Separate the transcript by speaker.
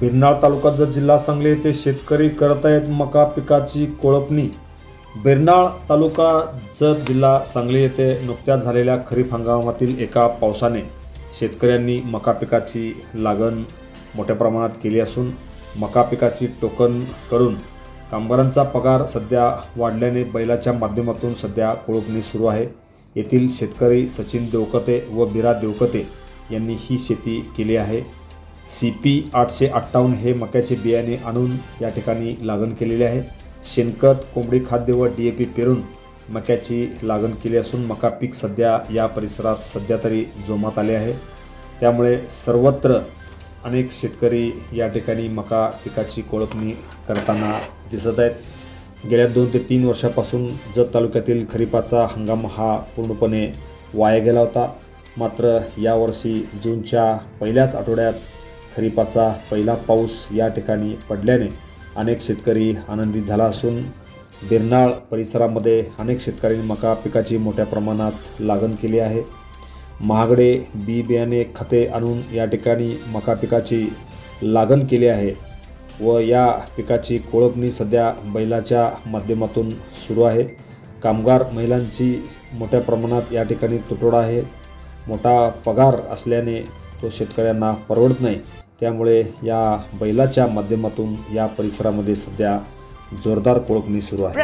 Speaker 1: बिरनाळ तालुका जत जिल्हा सांगली येथे शेतकरी करत आहेत मका पिकाची कोळपणी बिरनाळ तालुका जत जिल्हा सांगली येथे नुकत्याच झालेल्या खरीप हंगामातील एका पावसाने शेतकऱ्यांनी मका पिकाची लागण मोठ्या प्रमाणात केली असून मका पिकाची टोकन करून कामगारांचा पगार सध्या वाढल्याने बैलाच्या माध्यमातून सध्या कोळपणी सुरू आहे. येथील शेतकरी सचिन देवकते व बिरा देवकते यांनी ही शेती केली आहे. सी पी आठशे अठ्ठावन्न हे मक्याचे बियाणे आणून या ठिकाणी लागण केलेले आहे. शेणखत कोंबडी खाद्य व डी ए पी पेरून मक्याची लागण केली असून मका पीक सध्या या परिसरात सध्या तरी जोमात आले आहे. त्यामुळे सर्वत्र अनेक शेतकरी या ठिकाणी मका पिकाची कोळपणी करताना दिसत आहेत. गेल्या दोन ते तीन वर्षापासून जत तालुक्यातील खरीपाचा हंगाम हा पूर्णपणे वाया गेला होता. मात्र यावर्षी जूनच्या पहिल्याच आठवड्यात खरीपाचा पहिला पाऊस या ठिकाणी पडल्याने अनेक शेतकरी आनंदी झाला असून बिरनाळ परिसरामध्ये अनेक शेतकऱ्यांनी मका पिकाची मोठ्या प्रमाणात लागण केली आहे. महागडे बी बियाणे खते आणून या ठिकाणी मका पिकाची लागण केली आहे व या पिकाची कोळपणी सध्या बैलाच्या माध्यमातून सुरू आहे. कामगार महिलांची मोठ्या प्रमाणात या ठिकाणी तुटवडा आहे. मोठा पगार असल्याने तो शेतकऱ्यांना परवडत नाही. त्यामुळे या बैलाच्या माध्यमातून या परिसरामध्ये सध्या जोरदार कोळपणी सुरू आहे.